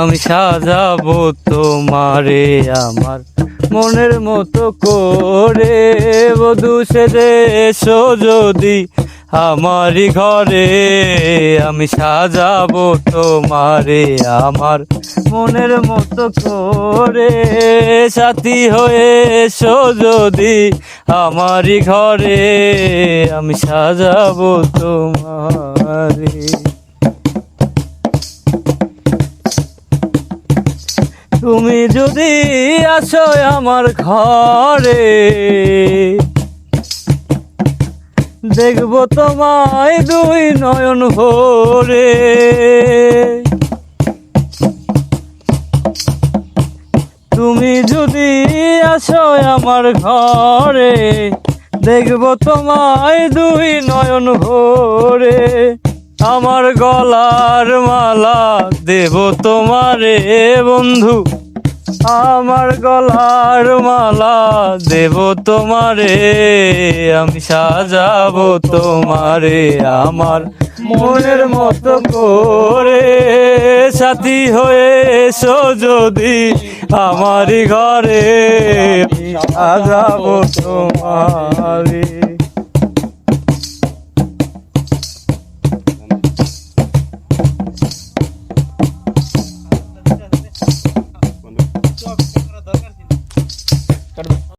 আমি সাজাবো তোমারে আমার মনের মতো করে। বধু সেজে এসো যদি আমারই ঘরে, আমি সাজাবো তোমারে আমার মনের মতো করে। সাথী হয়ে এসো যদি আমারই ঘরে, আমি সাজাবো তোমারে। তুমি যদি আসো আমার ঘরে, দেখব তোমায় দুই নয়ন ভরে। তুমি যদি আসো আমার ঘরে, দেখব তোমায় দুই নয়ন ভরে। আমার গলার মালা দেব তোমারে, বন্ধু। আমার গলার মালা দেব তোমারে, আমি সাজাবো তোমারে, আমার মনের মতো করে। সাথী হয়ে যদি আমারই ঘরে সাজাবো তোমারে।